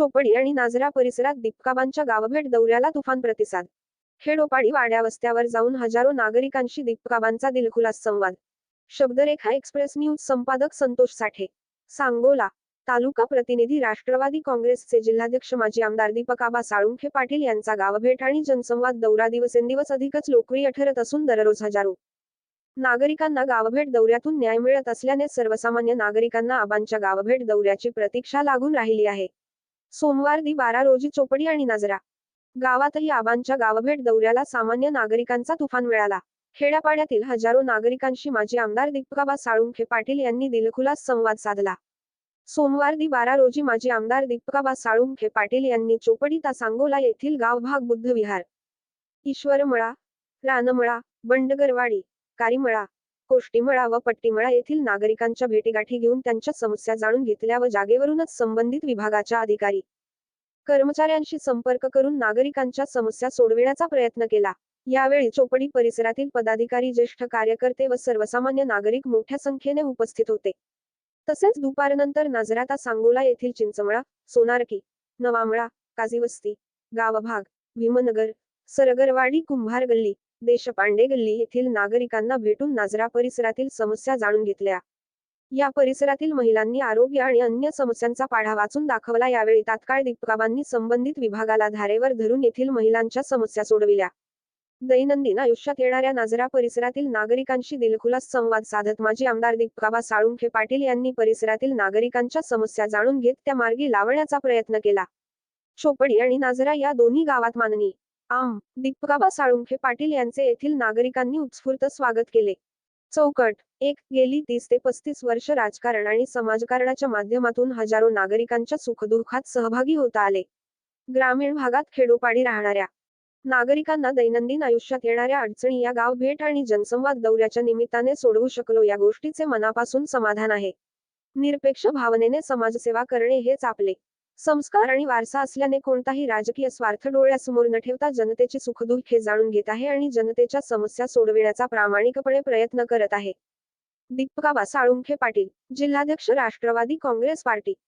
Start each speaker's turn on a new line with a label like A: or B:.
A: चोपडी आणि नाझरा परिसरात दीपकाबांच्या गावभेट दौऱ्याला तुफान प्रतिसाद खेडोपाडी वाड्यावस्त्यावर जाऊन हजारो नागरिकांशी दीपकाबांचा दिलखुलास संवाद शब्दरेखा एक्सप्रेस न्यूज संपादक संतोष साठे सांगोला तालुका प्रतिनिधी राष्ट्रवादी काँग्रेसचे जिल्हाध्यक्ष माजी आमदार दीपकाबा साळुंखे पाटील यांचा गावभेट आणि जनसंवाद दौरा दिवसेंदिवस अधिकच लोकप्रिय ठरत असून दररोज हजारो नागरिकांना गावभेट दौऱ्यातून न्याय मिळत असल्याने सर्वसामान्य नागरिकांना आबांच्या गावभेट दौऱ्याची प्रतीक्षा लागून राहिली आहे सोमवार दि बारा रोजी चोपडी आणि नजरा गावातही आबांच्या गावभेट दौऱ्याला सामान्य नागरिकांचा तुफान मिळाला खेड्यापाड्यातील हजारो नागरिकांशी माजी आमदार दीपकाबा साळुंखे पाटील यांनी दिलखुलास संवाद साधला सोमवार दि बारा रोजी माजी आमदार दीपकाबा साळुंखे पाटील यांनी चोपडी तासांगोला येथील गावभाग बुद्ध विहार ईश्वरमळा रानमळा बंडगरवाडी कारीमळा कोष्टीमळा व पट्टीमळा येथील नागरिकांच्या भेटीगाठी घेऊन त्यांच्या समस्या जाणून घेतल्या व जागेवरूनच संबंधित विभागाच्या अधिकारी कर्मचाऱ्यांशी संपर्क करून नागरिकांच्या समस्या सोडविण्याचा प्रयत्न केला यावेळी चोपडी परिसरातील पदाधिकारी ज्येष्ठ कार्यकर्ते व सर्वसामान्य नागरिक मोठ्या संख्येने उपस्थित होते तसेच दुपारनंतर नजराता सांगोला येथील चिंचमळा सोनारकी नवामळा काजीवस्ती गावभाग भीमनगर सरगरवाडी कुंभार गल्ली देशपांडे गल्ली येथील नागरिकांना भेटून नाजरा परिसरातील समस्या जाणून घेतल्या या परिसरातील महिलांनी आरोग्य आणि अन्य समस्यांचा पाढा वाचून दाखवला यावेळी तात्काळ दीपकाबांनी संबंधित विभागाला धारेवर धरून येथील महिलांच्या समस्या सोडविल्या दैनंदिन आयुष्यात येणाऱ्या नाजरा परिसरातील नागरिकांशी दिलखुलास संवाद साधत माजी आमदार दीपकाबा साळुंखे पाटील यांनी परिसरातील नागरिकांच्या समस्या जाणून घेत त्या मार्गी लावण्याचा प्रयत्न केला चोपडी आणि नाजरा या दोन्ही गावात माननी आम दीपकाबा साळुंखे पाटील यांचे येथील नागरिकांनी उत्स्फूर्त स्वागत केले चौकट एक गेली तीस ते पस्तीस वर्ष राजकारण आणि समाजकारणाच्या माध्यमातून हजारो नागरिकांच्या सुखदुःखात सहभागी होता आले ग्रामीण भागात खेडोपाडी राहणाऱ्या नागरिकांना दैनंदिन आयुष्यात येणाऱ्या अडचणी या गाव भेट आणि जनसंवाद दौऱ्याच्या निमित्ताने सोडवू शकलो या गोष्टीचे मनापासून समाधान आहे निरपेक्ष भावनेने समाजसेवा करणे हेच आपले संस्कार आणि वारसा असल्याने कोणताही राजकीय स्वार्थ डोळ्यासमोर न ठेवता जनतेचे सुखदुःख हे जाणून घेत आहे आणि जनतेच्या समस्या सोडविण्याचा प्रामाणिकपणे प्रयत्न करत आहे दीपका वासाळुंखे पाटील जिल्हाध्यक्ष राष्ट्रवादी काँग्रेस पार्टी